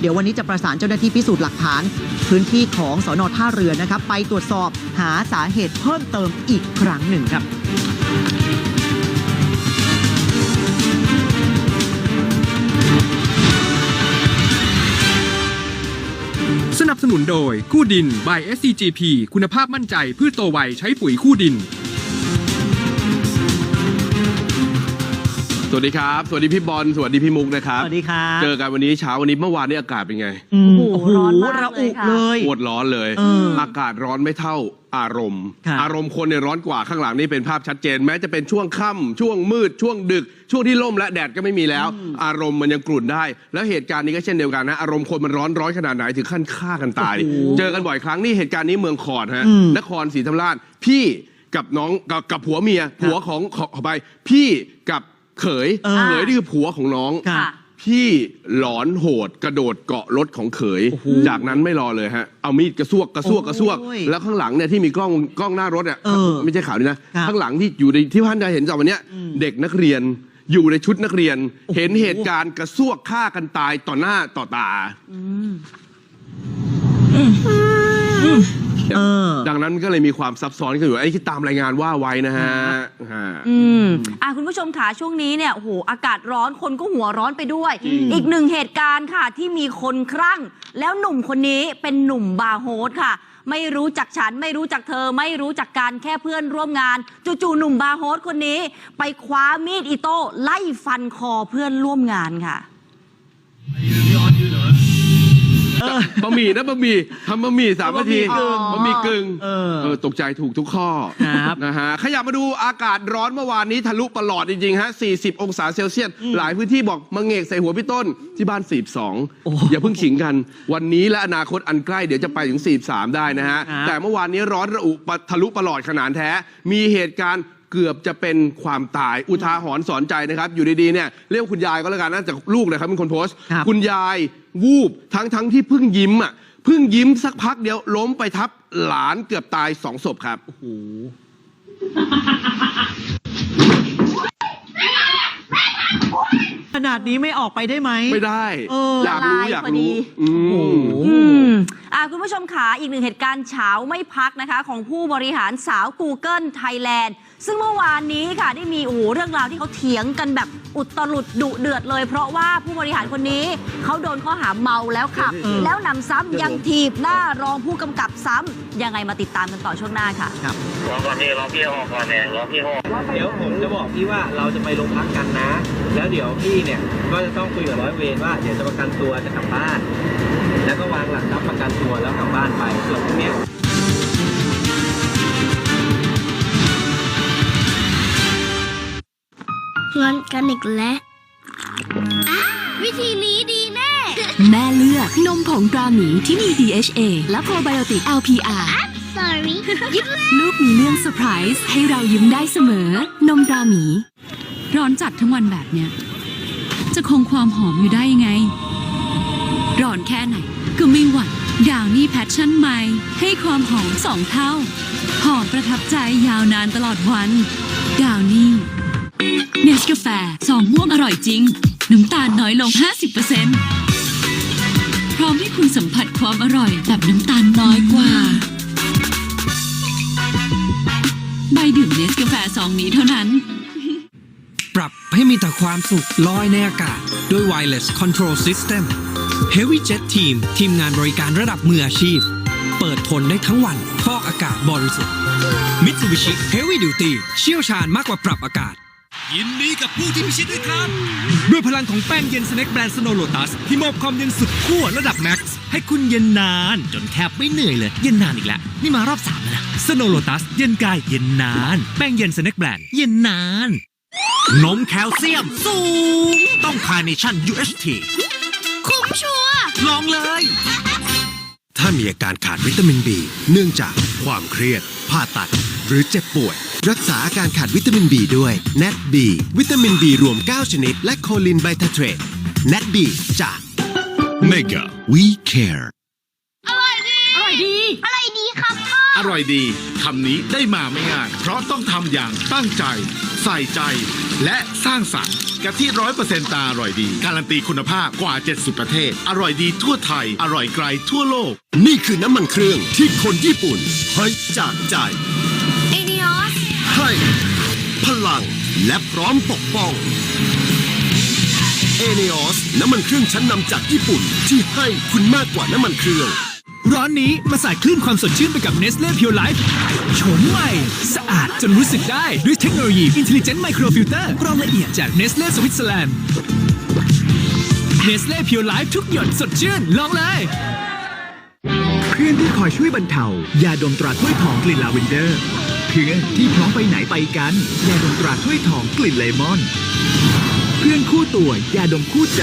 เดี๋ยววันนี้จะประสานเจ้าหน้าที่พิสูจน์หลักฐาน พื้นที่ของสอนอท่าเรือนะครับ ไปตรวจสอบหาสาเหตุเพิ่มเติมอีกครั้งหนึ่งครับสนับสนุนโดยคู่ดิน by SCGP คุณภาพมั่นใจพืชโตไวใช้ปุ๋ยคู่ดิน สวัสดีครับ สวัสดีพี่บอล สวัสดีพี่มุกนะครับสวัสดีครับเจอกันวันนี้เช้าวันนี้เมื่อวานนี้อากาศเป็นไงอืมโอ้โหร้อนมากระเลอุยค่ะเลยปวดร้อนเลยเอออากาศร้อนไม่เท่าอารมณ์ครับอารมณ์คนเนี่ยร้อนกว่าข้างหลังนี่เป็นภาพชัดเจน แม้จะเป็นช่วงค่ำช่วงมืด ช่วงดึก ช่วงที่ล่มและแดดก็ไม่มีแล้ว อารมณ์มันยังกลุ่นได้ แล้วเหตุการณ์นี้ก็เช่นเดียวกันนะ อารมณ์คนมันร้อนร้อนขนาดไหนถึงขั้นฆ่ากันตายโอ้โหเจอกันบ่อยครั้งนี่เหตุการณ์นี้เมืองคอนฮะอืมนครศรีธรรมราช พี่กับน้องกับกับผัวเมียผัวของขอขอไปพี่กับ เขยเออ เขยนี่คือผัวของน้องครับค่ะ พี่หลอนโหดกระโดดเกาะรถของเขยโอ้โหจากนั้นไม่รอเลยฮะ เอามีดกระซวกกระซวกกระซวก โอ้ยแล้วข้างหลังเนี่ยที่มีกล้องกล้องหน้ารถอะเออไม่ใช่ข่าวนี้นะ ครับข้างหลังที่อยู่ในที่ท่านจะเห็นจากวันเนี้ยอืมเด็กนักเรียนอยู่ในชุดนักเรียนโอ้โหเห็นเหตุการณ์กระซวกฆ่ากันตายต่อหน้าต่อตาเออ ดังนั้นก็เลยมีความซับซ้อนกันอยู่ไอ้ที่ตามรายงานว่าไว้นะฮะฮะอืมอะคุณผู้ชมค่ะช่วงนี้เนี่ยโอ้โหอากาศร้อนคนก็หัวร้อนไปด้วย อีกหนึ่งเหตุการณ์ค่ะที่มีคนคลั่ง แล้วหนุ่มคนนี้เป็นหนุ่มบาร์โฮสค่ะ ไม่รู้จักฉันไม่รู้จักเธอ ไม่รู้จักการแค่เพื่อนร่วมงาน จู่ๆหนุ่มบาร์โฮสคนนี้ ไปคว้ามีดอิโต้ไล่ฟันคอเพื่อนร่วมงานค่ะ บะหมี่นะบะหมี่ทำบะหมี่สามนาทีบะหมี่กึ่งบะหมี่กึ่งเออเออตกใจถูกทุกข้อครับนะฮะขยับมาดูอากาศร้อนเมื่อวานนี้ทะลุประหลอดจริงๆฮะ 40 องศาเซลเซียสหลายพื้นที่บอกมังเงกใส่หัวพี่ต้นที่บ้าน 42โอ้อย่าเพิ่งขิงกัน วันนี้และอนาคตอันใกล้เดี๋ยวจะไปถึง 43 ได้นะฮะครับแต่เมื่อวานนี้ร้อนระอุปะทะลุประหลอดขนาดแท้มีเหตุการณ์ เกือบจะเป็นความตายอุทาหรณ์สอนใจนะครับ อยู่ดีๆเนี่ยเรียกว่าคุณยายก็แล้วกันนะจากลูกเลยครับเป็นคนโพสต์ ครับ คุณยายวูบทั้งทั้งที่เพิ่งยิ้มอะเพิ่งยิ้มสักพักเดียวล้มไปทับหลานเกือบตายสองศพครับ ขนาดนี้ไม่ออกไปได้ไหม ไม่ได้ เอออยากรู้ละลายอยากพอดีรู้อืโอ้มโหอืมอะคุณผู้ชมขาอีกหนึ่งเหตุการณ์เฉาไม่พักนะคะ ของผู้บริหารสาว Google Thailand ซึ่งเมื่อวานนี้ค่ะได้มีโอ้โหเรื่องราวที่เขาเถียงกันแบบอุตรุดดุเดือดเลย เพราะว่าผู้บริหารคนนี้เขาโดนข้อหาเมาแล้วขับเออแล้วนำซ้ำยังถีบหน้ารองผู้กำกับซ้ำยังไงมาติดตามกันต่อช่วงหน้าค่ะ รอก่อนพี่รอพี่หอก่อนเนี่ยรอพี่หอเดี๋ยวผมจะบอกพี่ว่าเราจะไปโรงพักกันนะ แล้วเดี๋ยวพี่เนี่ยก็จะต้องคุยกับร้อยเวรว่าเดี๋ยวจะประกันตัวจะกลับบ้าน แล้วก็วางหลักทรัพย์ประกันตัวแล้วกลับบ้านไปส่วนพวกเนี้ย งอนกันอีกแล้วอะวิธีนี้ดีแน่ แม่เลือกนมผงตราหมีที่มี DHA และโปรไบโอติก LPR sorry ยิ้มเลยลูกมีเรื่องเซอร์ไพรส์ให้เรายิ้มได้เสมอ นมตราหมี ร้อนจัดทั้งวันแบบเนี้ย จะคงความหอมอยู่ได้ยังไง ร้อนแค่ไหน ก็ไม่หวั่นดาวนี่แพชชั่นใหม่ ให้ความหอมสองเท่า หอมประทับใจยาวนานตลอดวัน ดาวนี่ เนสกาแฟสองม่วงอร่อยจริง น้ำตาลน้อยลง 50%พร้อมให้คุณสัมผัสความอร่อยแบบน้ำตาลน้อยกว่า ใบดื่มเนสกาแฟซองนี้เท่านั้น ปรับให้มีแต่ความสุขลอยในอากาศ ด้วย Wireless Control System Heavy Jet Team ทีมงานบริการระดับมืออาชีพ เปิดทนได้ทั้งวันฟอกอากาศบริสุทธิ์ Mitsubishi Heavy Duty เชี่ยวชาญมากกว่าปรับอากาศ ยินดีกับผู้ที่พิชิตด้วยครับ ด้วยพลังของแป้งเย็นสแน็คแบรนด์สโนโลตัสที่มอบความเย็นสุดขั้วระดับแม็กซ์ให้คุณเย็นนาน จนแทบไม่เหนื่อยเลย เย็นนานอีกแล้ว นี่มารอบสามแล้วนะสโนโลตัสเย็นกายเย็นนาน แป้งเย็นสแน็คแบรนด์เย็นนาน นมแคลเซียมสูง ต้องคาร์เนชั่น UHT คุ้มชัวร์ลองเลย ถ้ามีอาการขาดวิตามิน B เนื่องจากความเครียดผ่าตัด หรือเจ็บป่วย รักษาอาการขาดวิตามิน B ด้วย NAT B วิตามิน B รวม 9 ชนิด และโคลินไบทาเทรต NAT B จาก Mega We Care อร่อยดี อร่อยดี อร่อยดีครับพ่อ อร่อยดีคำนี้ได้มาไม่ง่าย เพราะต้องทำอย่างตั้งใจ ใส่ใจ และสร้างสรรค์กะทิร้อยเปอร์เซ็นต์ตาอร่อยดี การันตีคุณภาพกว่า 70 ประเทศ อร่อยดีทั่วไทย อร่อยไกลทั่วโลก นี่คือน้ำมันเครื่องที่คนญี่ปุ่นให้จากใจเอเนียสให้ พลัง และพร้อมปกป้องเอเนอสน้ำมันเครื่องชั้นนำจากญี่ปุ่น ที่ให้คุณมากกว่าน้ำมันเครื่อง ร้อนนี้มาสายคลื่นความสดชื่นไปกับ Nestle Pure Life โฉมใหม่ สะอาดจนรู้สึกได้ด้วยเทคโนโลยี Intelligent Microfilter กรองละเอียดจาก Nestle Switzerland Nestle Pure Life ทุกหยดสดชื่น ลองเลยเพื่อนที่คอยช่วยบรรเทายาดมตราถ้วยทองกลิ่นลาเวนเดอร์ เพื่อนที่พร้อมไปไหนไปกันยาดมตราถ้วยทองกลิ่นเลมอน เพื่อนคู่ตัวยาดมคู่ใจ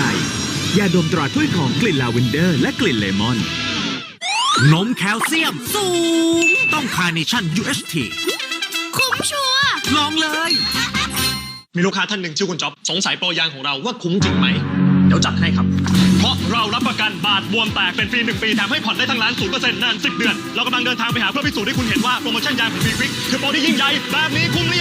ยาดมตราถ้วยทองกลิ่นลาเวนเดอร์ และกลิ่นเลมอน นมแคลเซียมสูง ต้องคาร์เนชั่น UHT คุ้มชัวร์ลองเลย มีลูกค้าท่านหนึ่งชื่อคุณจ๊อบสงสัยโปรยางของเราว่าคุ้มจริงไหม เดี๋ยวจัดให้ครับ เรารับประกันบาดบวมแตกเป็นฟรี1ปีแถมให้ผ่อนได้ทั้งร้าน0%นาน10 เดือน เรากำลังเดินทางไปหาเพื่อพิสูจน์ให้คุณเห็นว่าโปรโมชั่นยางของวีวิกคือโปรที่ยิ่งใหญ่แบบนี้คุ้มหรือ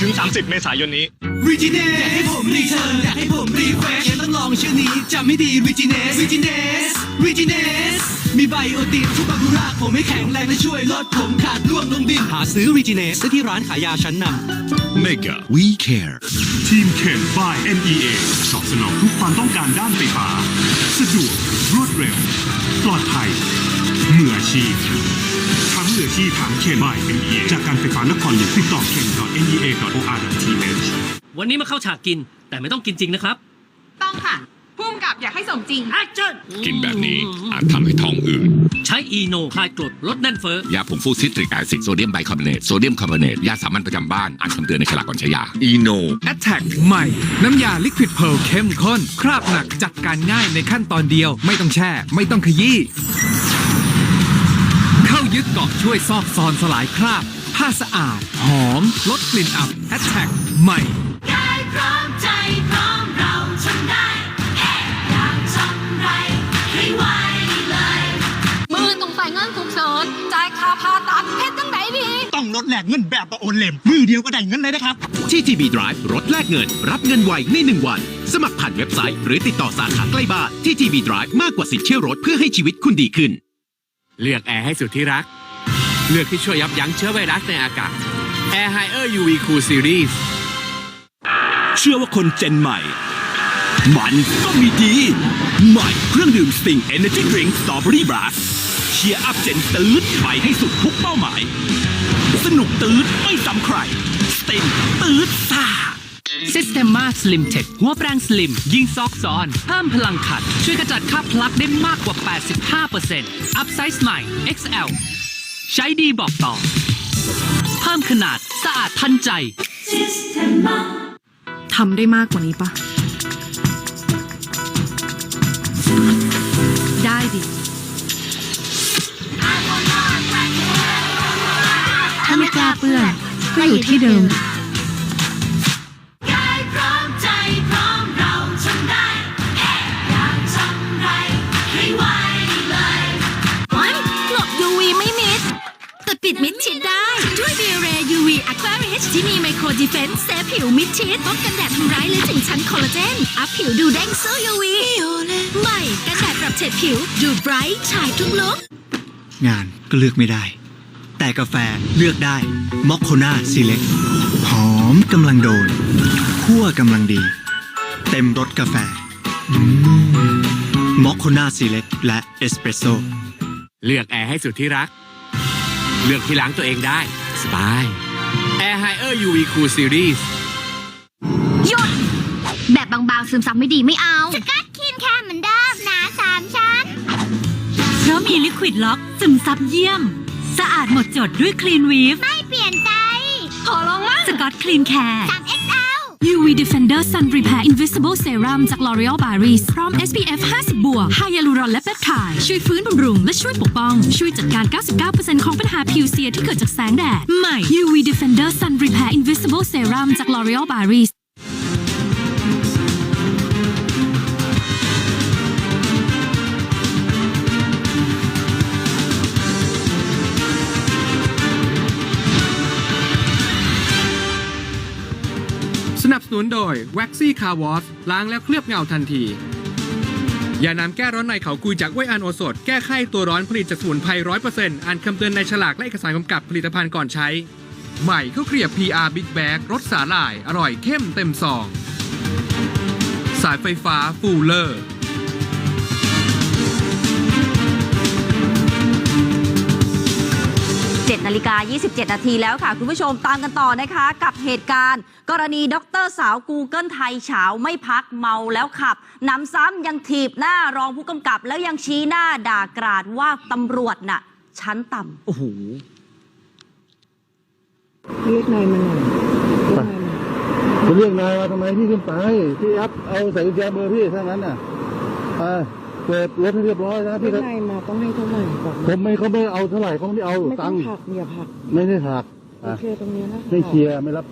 ถึง 30 เมษายนนี้ r e g i n e อยากให้ผมรีเทิร์นอยากให้ผมรีเฟรชต้องลองชื่อนี้จำไม่ดี r e g i n e r e g i n e r e g i n e มีไบโอตินทุกบากุระผมให้แข็งแรงและช่วยลดผมขาดร่วงลงดิน หาซื้อ r e g i n e ได้ที่ร้านขายยาชั้นนำ Mega We Care ทีมเคน by NEA ตอบสนองทุกความต้องการด้านไฟฟ้า สะดวกรวดเร็ว ปลอดภัย มืออาชีพทั้งมืออาชีพทั้งเคน by NEA จากการไฟฟ้านครหลวงติดต่อเคน .nea.or.th วันนี้มาเข้าฉากกิน แต่ไม่ต้องกินจริงนะครับ ต้องค่ะพุ่มกับอยากให้สมจริงกินแบบนี้อาจทำให้ท้องอืดใช้อีโนคลายกรดลดแน่นเฟ้อ ยาผงฟูซิตริกแอซิดโซเดียมไบคาร์บอเนตโซเดียมคาร์บอเนตยาสามัญประจำบ้านอ่านคำเตือนในฉลากก่อนใช้ยาอีโน Attack ใหม่ น้ำยาลิควิดเพ r ร์เข้มข้น คราบหนักจัดการง่ายในขั้นตอนเดียว ไม่ต้องแช่ ไม่ต้องขยี้เข้า ยึดเกาะช่วยซอกซอนสลายคราบ ผ้าสะอาด หอม ลดกลิ่นอับ Attack ใหม่กายพร้อมใจพร้อมเราทำได้แค่อยากทำไรให้ไวเลย มือต้องใส่เงินฉุกเฉินจ่ายค่าผ่าตัดเฮ็ดตั้งไหนดีต้องลดแหลกเงินแบบประโอนเล่มมือเดียวก็ได้เงินเลยนะครับที่ TB Drive รถแลกเงิน รับเงินไวใน1วัน สมัครผ่านเว็บไซต์ หรือติดต่อสาขาใกล้บ้านที่ TB Drive มากกว่าสิทธิ์เที่ยวรถเพื่อให้ชีวิตคุณดีขึ้น เลือกแอร์ให้สุดที่รัก เลือกที่ช่วยยับยั้งเชื้อไวรัสในอากาศ Air Higher UV Cool Series เชื่อว่าคนเจนใหม่ มันก็มีดี ใหม่เครื่องดื่ม Sting Energy Drink Strawberry Blast เชียร์อัพเจนตืดไปให้สุดทุกเป้าหมาย สนุกตืดไม่ซ้ำใคร Sting ตืดซ่า Systema Slim Tech หัวแปรงสลิม ยิ่งซอกซอน เพิ่มพลังขัด ช่วยกระจัดคราบพลักได้มากกว่า 85% Up Size ใหม่ XL ใช้ดีบอกต่อ เพิ่มขนาดสะอาดทันใจ ทำได้มากกว่านี้ปะได้ดิ ถ้าไม่กล้าเปื้อนก็อยู่ที่เดิม UV Aqua Rich ที่มีไมโครดีเฟนส์เซฟผิวมิดชิดป้องกันแดดทำร้ายลึกถึงชั้นคอลลาเจน อัพผิวดูเด้งสู้ UV ใหม่กันแดดปรับเฉดผิว ดูไบรท์ชายทุกลุกงานก็เลือกไม่ได้ แต่กาแฟเลือกได้มอคโคนาซีเล็กหอมกำลังโดนคั่วกำลังดี เต็มรสกาแฟมอคโคนาซีเล็กและเอสเปรสโซเลือกแอร์ให้สุดที่รัก เลือกที่ล้างตัวเองได้ สบาย Air Higher UV Cool Series หยุด แบบบางๆซึมซับไม่ดีไม่เอา สกัดคินแค่เหมือนเดิมหนาสามชั้น เพราะมีลิควิดล็อกซึมซับเยี่ยม สะอาดหมดจดด้วยคลีนวีฟไม่เปลี่ยนใจ ขอลองมั่งสกอตคลีนแคร์ 3XL UV Defender Sun Repair Invisible Serum จาก L'Oreal Paris พร้อม SPF 50 บวกไฮยาลูรอนและเปปไทด์ช่วยฟื้นบำรุง และช่วยปกป้อง ช่วยจัดการ 99%ของปัญหาผิวเสียที่เกิดจากแสงแดด ใหม่ UV Defender Sun Repair Invisible Serum จาก L'Oreal Paris นับสนุนโดย Waxy Car Wash ล้างแล้วเคลือบเงาทันที ยาน้ำแก้ร้อนในเขากุยจากไวยอันโอสด แก้ไข้ตัวร้อนผลิตจากสมุนไพรร้อยเปอร์เซ็นต์อ่านคำเตือนในฉลากและเอกสารกำกับผลิตภัณฑ์ก่อนใช้ ใหม่ข้าวเกรียบ PR Big Bag รสสาหร่าย อร่อยเข้มเต็มซอง สายไฟฟ้าฟูลเลอร์ 7นาฬิกา 27 นาทีแล้วค่ะ คุณผู้ชมตามกันต่อนะคะ กับเหตุการณ์ กรณีด็อกเตอร์สาว Google ไทยเฉาไม่พักเมาแล้วขับหนำซ้ำยังถีบหน้ารองผู้กำกับ แล้วยังชี้หน้าด่ากราดว่าตำรวจน่ะ ชั้นต่ำโอ้โหเรียกนายมาหน่อยเรียกนายมาจะเรียกนายมาทำไมพี่ขึ้นไปพี่อัพเอาใส่กุญแจมือพี่ถ้างั้นน่ะไป เปิดรถให้เรียบร้อยนะเรีพี่ยกก็นายมาต้องให้เท่าไหร่บอกผมไม่เขาไม่เอาเท่าไหร่เขาไม่เอาไม่ต้ตัองงค์ผลักอย่าผลักไม่ได้หักโออะเคตรงนี้นะไม่เคลียร์ไม่รับ